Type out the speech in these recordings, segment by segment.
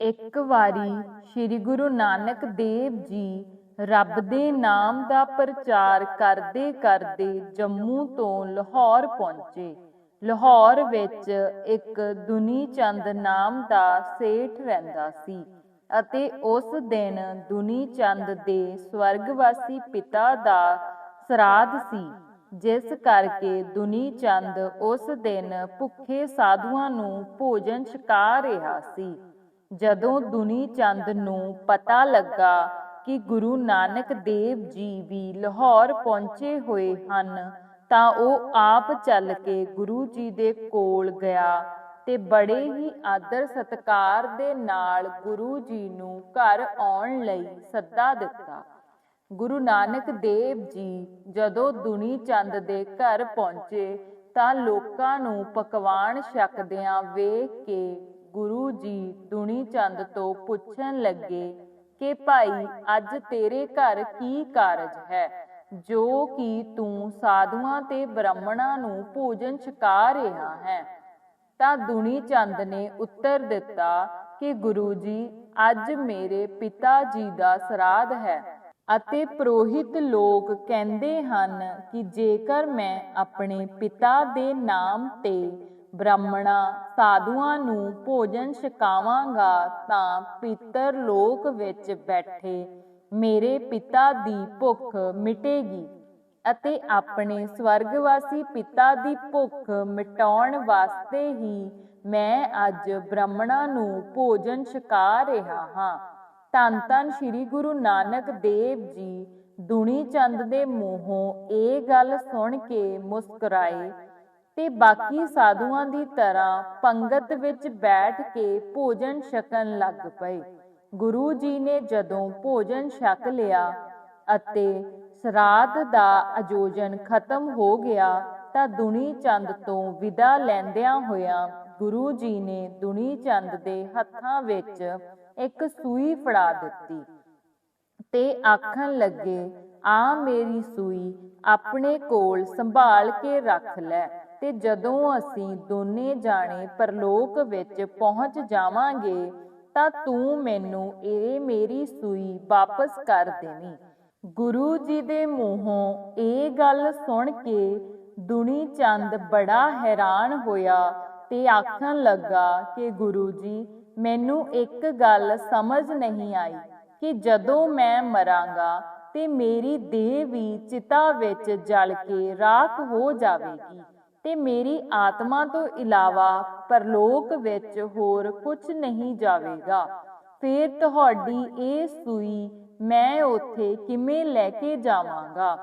ਇੱਕ ਵਾਰੀ ਸ੍ਰੀ ਗੁਰੂ ਨਾਨਕ ਦੇਵ ਜੀ ਰੱਬ ਦੇ ਨਾਮ ਦਾ ਪ੍ਰਚਾਰ ਕਰਦੇ ਕਰਦੇ ਜੰਮੂ ਤੋਂ ਲਾਹੌਰ ਪਹੁੰਚੇ। ਲਾਹੌਰ ਵਿੱਚ ਇੱਕ ਦੁਨੀ ਚੰਦ ਨਾਮ ਦਾ ਸੇਠ ਰਹਿੰਦਾ ਸੀ ਅਤੇ ਉਸ ਦਿਨ ਦੁਨੀ ਚੰਦ ਦੇ ਸਵਰਗਵਾਸੀ ਪਿਤਾ ਦਾ ਸਰਾਧ ਸੀ, ਜਿਸ ਕਰਕੇ ਦੁਨੀ ਚੰਦ ਉਸ ਦਿਨ ਭੁੱਖੇ ਸਾਧੂਆਂ ਨੂੰ ਭੋਜਨ ਛਕਾ ਰਿਹਾ ਸੀ। ਜਦੋਂ ਦੁਨੀ ਚੰਦ ਨੂੰ ਪਤਾ ਲੱਗਾ ਕਿ ਗੁਰੂ ਨਾਨਕ ਦੇਵ ਜੀ ਵੀ ਲਾਹੌਰ ਪਹੁੰਚੇ ਹੋਏ ਹਨ, ਤਾਂ ਉਹ ਆਪ ਚੱਲ ਕੇ ਗੁਰੂ ਜੀ ਦੇ ਕੋਲ ਗਿਆ ਤੇ ਬੜੇ ਹੀ ਆਦਰ ਸਤਕਾਰ ਦੇ ਨਾਲ ਗੁਰੂ ਜੀ ਨੂੰ ਘਰ ਆਉਣ ਲਈ ਸੱਦਾ ਦਿੱਤਾ। ਗੁਰੂ ਨਾਨਕ ਦੇਵ ਜੀ ਜਦੋਂ ਦੁਨੀ ਚੰਦ ਦੇ ਘਰ ਪਹੁੰਚੇ ਤਾਂ ਲੋਕਾਂ ਨੂੰ ਪਕਵਾਨ ਛਕਦਿਆਂ ਵੇਖ ਕੇ ਗੁਰੂ ਜੀ ਦੁਨੀ ਚੰਦ ਤੋਂ ਪੁੱਛਣ ਲੱਗੇ ਕਿ ਭਾਈ, ਅੱਜ ਤੇਰੇ ਘਰ ਕੀ ਕਾਰਜ ਹੈ? ਜੋ ਕਿ ਤੂੰ ਸਾਧੂਆਂ ਤੇ ਬ੍ਰਾਹਮਣਾਂ ਨੂੰ ਭੋਜਨ ਛਕਾ ਰਿਹਾ ਹੈ। ਤਾਂ ਦੁਨੀ ਚੰਦ ਨੇ ਉੱਤਰ ਦਿੱਤਾ ਕਿ ਗੁਰੂ ਜੀ, ਅੱਜ ਮੇਰੇ ਪਿਤਾ ਜੀ ਦਾ ਸਰਾਧ ਹੈ ਅਤੇ ਪ੍ਰੋਹਿਤ ਲੋਕ ਕਹਿੰਦੇ ਹਨ ਕਿ ਜੇਕਰ ਮੈਂ ਆਪਣੇ ਪਿਤਾ ਦੇ ਨਾਮ ਤੇ ਬ੍ਰਾਹਮਣਾ ਸਾਧੂਆਂ ਨੂੰ ਭੋਜਨ ਛਕਾਵਾਂਗਾ ਤਾਂ ਪਿੱਤਰ ਲੋਕ ਵਿੱਚ ਬੈਠੇ ਮੇਰੇ ਪਿਤਾ ਦੀ ਭੁੱਖ ਮਿਟੇਗੀ ਅਤੇ ਆਪਣੇ ਸਵਰਗਵਾਸੀ ਪਿਤਾ ਦੀ ਭੁੱਖ ਮਿਟਾਉਣ ਵਾਸਤੇ ਹੀ ਮੈਂ ਅੱਜ ਬ੍ਰਾਹਮਣਾਂ ਨੂੰ ਭੋਜਨ ਛਕਾ ਰਿਹਾ ਹਾਂ। ਧੰਨ ਧੰਨ ਸ੍ਰੀ ਗੁਰੂ ਨਾਨਕ ਦੇਵ ਜੀ ਦੁਨੀ ਚੰਦ ਦੇ ਮੂੰਹੋਂ ਇਹ ਗੱਲ ਸੁਣ ਕੇ ਮੁਸਕਰਾਏ। ਤੇ ਬਾਕੀ ਸਾਧੂਆਂ ਦੀ ਤਰ੍ਹਾਂ ਪੰਗਤ ਵਿੱਚ ਬੈਠ ਕੇ ਭੋਜਨ ਛਕਣ ਲੱਗ ਪਏ। ਗੁਰੂ ਜੀ ਨੇ ਜਦੋਂ ਭੋਜਨ ਛਕ ਲਿਆ ਅਤੇ ਸਰਾਧ ਦਾ ਆਯੋਜਨ ਖਤਮ ਹੋ ਗਿਆ ਤਾਂ ਦੁਨੀ ਚੰਦ ਤੋਂ ਵਿਦਾ ਲੈਂਦਿਆਂ ਹੋਇਆਂ ਗੁਰੂ ਜੀ ਨੇ ਦੁਨੀ ਚੰਦ ਦੇ ਹੱਥਾਂ ਵਿੱਚ ਇੱਕ ਸੂਈ ਫੜਾ ਦਿੱਤੀ ਤੇ ਆਖਣ ਲੱਗੇ ਆ ਮੇਰੀ ਸੂਈ ਆਪਣੇ ਕੋਲ ਸੰਭਾਲ ਕੇ ਰੱਖ ਲੈ ਤੇ ਜਦੋਂ ਅਸੀਂ ਦੋਨੇ ਜਾਣੇ ਪਰਲੋਕ ਵਿੱਚ ਪਹੁੰਚ ਜਾਵਾਂਗੇ ਤਾਂ ਤੂੰ ਮੈਨੂੰ ਇਹ ਮੇਰੀ ਸੂਈ ਵਾਪਸ ਕਰ ਦੇਵੀਂ। ਗੁਰੂ ਜੀ ਦੇ ਮੂੰਹੋਂ ਇਹ ਗੱਲ ਸੁਣ ਕੇ ਦੁਨੀ ਚੰਦ ਬੜਾ ਹੈਰਾਨ ਹੋਇਆ ਤੇ ਆਖਣ ਲੱਗਾ ਕਿ ਗੁਰੂ ਜੀ, ਮੈਨੂੰ ਇੱਕ ਗੱਲ ਸਮਝ ਨਹੀਂ ਆਈ ਕਿ ਜਦੋਂ ਮੈਂ ਮਰਾਂਗਾ ਤੇ ਮੇਰੀ ਦੇਹ ਵੀ ਚਿਤਾ ਵਿੱਚ ਜਲ ਕੇ ਰਾਖ ਹੋ ਜਾਵੇਗੀ। ਤੇ ਮੇਰੀ ਆਤਮਾ ਤੋਂ ਇਲਾਵਾ ਪਰਲੋਕ ਵਿੱਚ ਹੋਰ ਕੁਝ ਨਹੀਂ ਜਾਵੇਗਾ। ਫਿਰ ਤੁਹਾਡੀ ਇਹ ਸੂਈ ਮੈਂ ਉੱਥੇ ਕਿਵੇਂ ਲੈ ਕੇ ਜਾਵਾਂਗਾ?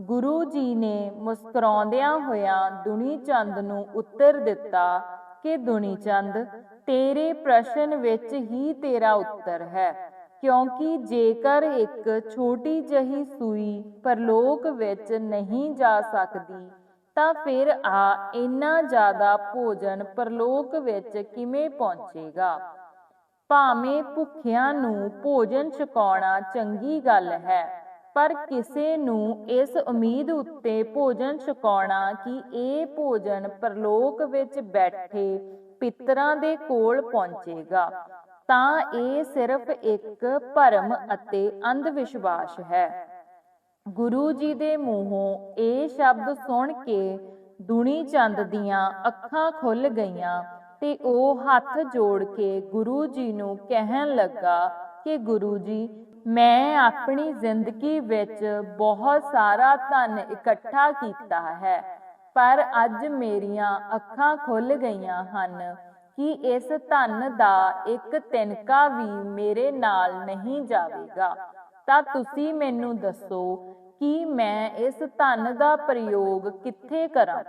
ਗੁਰੂ ਜੀ ਨੇ ਮੁਸਕਰਾਉਂਦਿਆਂ ਹੋਇਆਂ ਦੁਨੀ ਚੰਦ ਨੂੰ ਉੱਤਰ ਦਿੱਤਾ ਕਿ ਦੁਨੀ ਚੰਦ ਤੇਰੇ ਪ੍ਰਸ਼ਨ ਵਿੱਚ ਹੀ ਤੇਰਾ ਉੱਤਰ ਹੈ। ਕਿਉਂਕਿ ਜੇਕਰ ਇੱਕ ਛੋਟੀ ਜਹੀ ਸੂਈ ਪਰਲੋਕ ਵਿੱਚ ਨਹੀਂ ਜਾ ਸਕਦੀ, ਤਾਂ ਫਿਰ ਆ ਇੰਨਾ ਜ਼ਿਆਦਾ ਭੋਜਨ ਪਰਲੋਕ ਵਿੱਚ ਕਿਵੇਂ ਪਹੁੰਚੇਗਾ? ਭਾਵੇਂ ਭੁੱਖਿਆਂ ਨੂੰ ਭੋਜਨ ਛਕਾਉਣਾ ਚੰਗੀ ਗੱਲ ਹੈ, ਪਰ ਕਿਸੇ ਨੂੰ ਇਸ ਉਮੀਦ ਉੱਤੇ ਭੋਜਨ ਛਕਾਉਣਾ ਕਿ ਇਹ ਭੋਜਨ ਪਰਲੋਕ ਵਿੱਚ ਬੈਠੇ ਪਿਤਰਾਂ ਦੇ ਕੋਲ ਪਹੁੰਚੇਗਾ। ਤਾਂ ਇਹ ਸਿਰਫ ਇੱਕ ਭਰਮ ਅਤੇ ਅੰਧ ਵਿਸ਼ਵਾਸ ਹੈ। ਗੁਰੂ ਜੀ ਦੇ ਮੂੰਹੋਂ ਇਹ ਸ਼ਬਦ ਸੁਣ ਕੇ ਦੁਨੀ ਚੰਦ ਦੀਆਂ ਅੱਖਾਂ ਖੁੱਲ ਗਈਆਂ ਤੇ ਉਹ ਹੱਥ ਜੋੜ ਕੇ ਗੁਰੂ ਜੀ ਨੂੰ ਕਹਿਣ ਲੱਗਾ ਕਿ ਗੁਰੂ ਜੀ, ਮੈਂ ਆਪਣੀ ਜ਼ਿੰਦਗੀ ਵਿੱਚ ਬਹੁਤ ਸਾਰਾ ਧਨ ਇਕੱਠਾ ਕੀਤਾ ਹੈ, ਪਰ ਅੱਜ ਮੇਰੀਆਂ ਅੱਖਾਂ ਖੁੱਲ ਗਈਆਂ ਹਨ। ਕਿ ਇਸ ਧਨ ਦਾ ਇੱਕ ਤਿਨਕਾ ਵੀ ਮੇਰੇ ਨਾਲ ਨਹੀਂ ਜਾਵੇਗਾ। ਤਾਂ ਤੁਸੀਂ ਮੈਨੂੰ ਦੱਸੋ ਕਿ ਮੈਂ ਇਸ ਧਨ ਦਾ ਪ੍ਰਯੋਗ ਕਿੱਥੇ ਕਰਾਂ?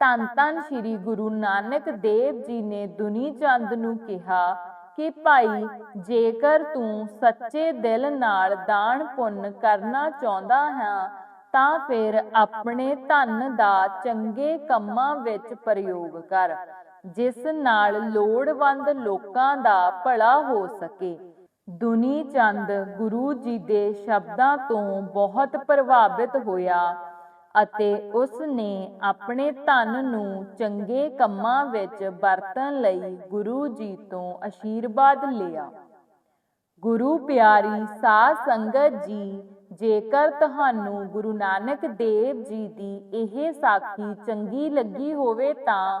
ਧੰਨ ਧੰਨ ਸ੍ਰੀ ਗੁਰੂ ਨਾਨਕ ਦੇਵ ਜੀ ਨੇ ਦੁਨੀ ਚੰਦ ਨੂੰ ਕਿਹਾ ਕਿ ਭਾਈ, ਜੇਕਰ ਤੂੰ ਸੱਚੇ ਦਿਲ ਨਾਲ ਦਾਨ ਪੁੰਨ ਕਰਨਾ ਚਾਹੁੰਦਾ ਹੈ, ਤਾਂ ਫਿਰ ਆਪਣੇ ਧਨ ਦਾ ਚੰਗੇ ਕੰਮਾਂ ਵਿੱਚ ਪ੍ਰਯੋਗ ਕਰ। ਜਿਸ ਨਾਲ ਲੋੜਵੰਦ ਲੋਕਾਂ ਦਾ ਭਲਾ ਹੋ ਸਕੇ। ਦੁਨੀ ਚੰਦ ਗੁਰੂ ਜੀ ਦੇ ਸ਼ਬਦਾਂ ਤੋਂ ਬਹੁਤ ਪ੍ਰਭਾਵਿਤ ਹੋਇਆ ਅਤੇ ਉਸ ਨੇ ਆਪਣੇ ਧਨ ਨੂੰ ਚੰਗੇ ਕੰਮਾਂ ਵਿੱਚ ਵਰਤਣ ਲਈ ਗੁਰੂ ਜੀ ਤੋਂ ਅਸ਼ੀਰਵਾਦ ਲਿਆ। ਗੁਰੂ ਪਿਆਰੀ ਸਾਧ ਸੰਗਤ ਜੀ, ਜੇਕਰ ਤੁਹਾਨੂੰ ਗੁਰੂ ਨਾਨਕ ਦੇਵ ਜੀ ਦੀ ਇਹ ਸਾਖੀ ਚੰਗੀ ਲੱਗੀ ਹੋਵੇ ਤਾਂ